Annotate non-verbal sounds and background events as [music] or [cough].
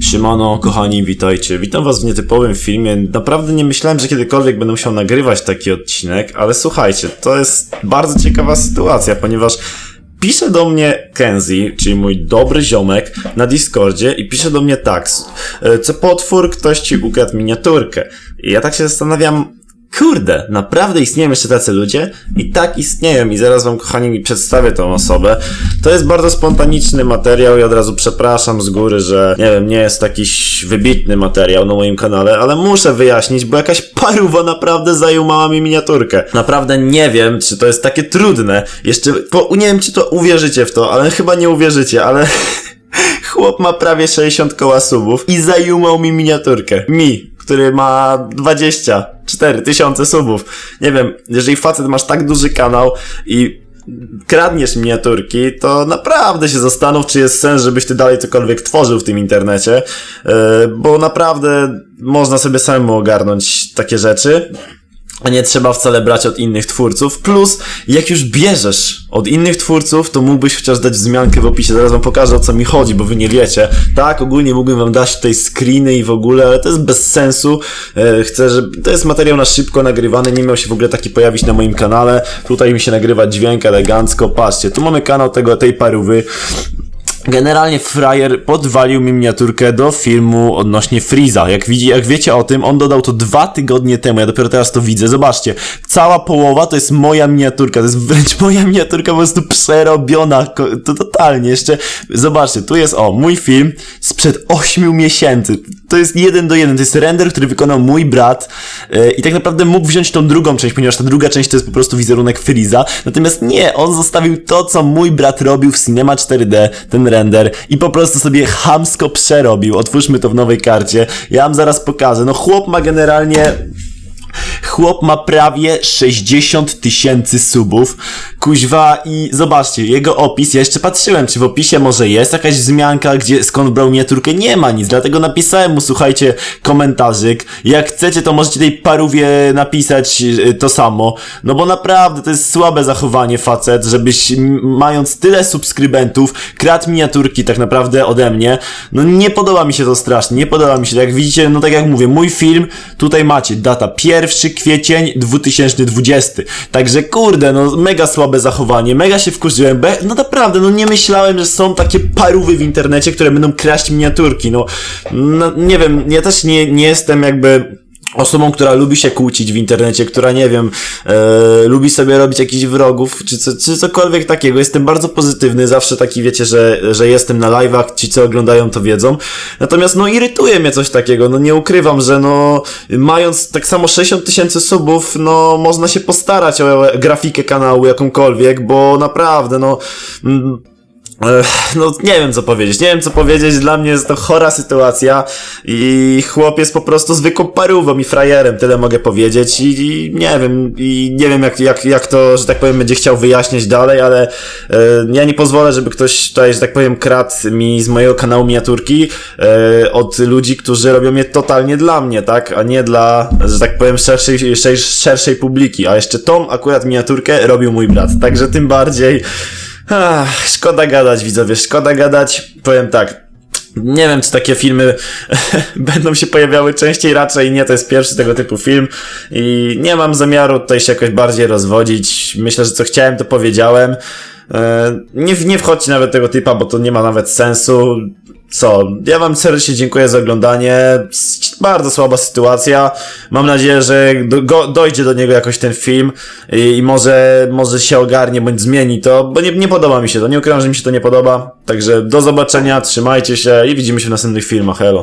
Siemano, kochani, witajcie. Witam was w nietypowym filmie. Naprawdę nie myślałem, że kiedykolwiek będę musiał nagrywać taki odcinek, ale słuchajcie, to jest bardzo ciekawa sytuacja, ponieważ pisze do mnie Kenzie, czyli mój dobry ziomek, na Discordzie i pisze do mnie tak, e, co potwór, ktoś ci ukradł miniaturkę. I ja tak się zastanawiam, kurde, naprawdę istnieją jeszcze tacy ludzie i tak istnieją i zaraz wam kochani mi przedstawię tą osobę. To jest bardzo spontaniczny materiał i od razu przepraszam z góry, że nie wiem, nie jest jakiś wybitny materiał na moim kanale, ale muszę wyjaśnić, bo jakaś paruwa naprawdę zajumała mi miniaturkę. Naprawdę nie wiem, czy to jest takie trudne. Jeszcze, bo nie wiem, czy to uwierzycie w to, ale chyba nie uwierzycie, ale... [laughs] Chłop ma prawie 60 koła subów i zajumał mi miniaturkę. Mi, który ma 20. 4000 subów. Nie wiem, jeżeli facet masz tak duży kanał i kradniesz miniaturki, to naprawdę się zastanów, czy jest sens, żebyś ty dalej cokolwiek tworzył w tym internecie, e, bo naprawdę można sobie samemu ogarnąć takie rzeczy. A nie trzeba wcale brać od innych twórców. Plus, jak już bierzesz od innych twórców, to mógłbyś chociaż dać wzmiankę w opisie. Zaraz wam pokażę o co mi chodzi, bo wy nie wiecie. Tak, ogólnie mógłbym wam dać tutaj screeny i w ogóle, ale to jest bez sensu. E, chcę, żeby. To jest materiał na szybko nagrywany, nie miał się w ogóle taki pojawić na moim kanale. Tutaj mi się nagrywa dźwięk elegancko. Patrzcie, tu mamy kanał tego, tej parówy. Generalnie frajer podwalił mi miniaturkę do filmu odnośnie Freeza. Jak, widzi, jak wiecie o tym, on dodał to dwa tygodnie temu. Ja dopiero teraz to widzę. Zobaczcie, cała połowa to jest moja miniaturka. To jest wręcz [laughs] moja miniaturka po prostu przerobiona. To totalnie. Jeszcze, zobaczcie, tu jest o, mój film sprzed 8 miesięcy. To jest jeden do jeden. To jest render, który wykonał mój brat. Yy, I tak naprawdę mógł wziąć tą drugą część, ponieważ ta druga część to jest po prostu wizerunek Freeza. Natomiast nie, on zostawił to, co mój brat robił w Cinema 4D, ten render i po prostu sobie chamsko przerobił. Otwórzmy to w nowej karcie. Ja wam zaraz pokażę. No chłop ma generalnie Chłop ma prawie 60 tysięcy subów. Kuźwa i zobaczcie, jego opis, ja jeszcze patrzyłem, czy w opisie może jest jakaś wzmianka, gdzie skąd brał miniaturkę. Nie ma nic, dlatego napisałem mu, słuchajcie, komentarzyk. Jak chcecie, to możecie tej parówie napisać y, to samo. No bo naprawdę to jest słabe zachowanie facet, żebyś mając tyle subskrybentów, kradł miniaturki tak naprawdę ode mnie. No nie podoba mi się to strasznie, nie podoba mi się. Jak widzicie, no tak jak mówię, mój film, tutaj macie data 1 kwiecień 2020. Także kurde, no mega słabe zachowanie, mega się wkurzyłem, bo no naprawdę, no nie myślałem, że są takie parówy w internecie, które będą kraść miniaturki, no, no nie wiem, ja też nie, nie jestem jakby osobą, która lubi się kłócić w internecie, która nie wiem, e, lubi sobie robić jakichś wrogów, czy, co, czy cokolwiek takiego. Jestem bardzo pozytywny, zawsze taki wiecie, że, że jestem na live'ach, ci co oglądają to wiedzą. Natomiast no irytuje mnie coś takiego, no nie ukrywam, że no mając tak samo 60 tysięcy subów, no można się postarać o grafikę kanału jakąkolwiek, bo naprawdę no... Mm, No, nie wiem co powiedzieć, nie wiem co powiedzieć, dla mnie jest to chora sytuacja i chłop jest po prostu zwykłą parówą i frajerem, tyle mogę powiedzieć. I, i nie wiem, i nie wiem jak, jak, jak to, że tak powiem, będzie chciał wyjaśniać dalej, ale e, ja nie pozwolę, żeby ktoś tutaj, że tak powiem, kradł mi z mojego kanału miniaturki e, od ludzi, którzy robią je totalnie dla mnie, tak, a nie dla, że tak powiem, szerszej, szerszej, publiki, a jeszcze tą akurat miniaturkę robił mój brat, także tym bardziej Ach, szkoda gadać, widzowie, szkoda gadać. Powiem tak. Nie wiem, czy takie filmy [laughs] będą się pojawiały częściej, raczej nie, to jest pierwszy tego typu film i nie mam zamiaru tutaj się jakoś bardziej rozwodzić. Myślę, że co chciałem, to powiedziałem. E, Nie, nie wchodźcie nawet tego typa, bo to nie ma nawet sensu. Co? Ja wam serdecznie dziękuję za oglądanie. Bardzo słaba sytuacja. Mam nadzieję, że go, dojdzie do niego jakoś ten film i, i może, może się ogarnie bądź zmieni to, bo nie, nie podoba mi się to. Nie ukrywam, że mi się to nie podoba. Także do zobaczenia, trzymajcie się i widzimy się w następnych filmach. Elo.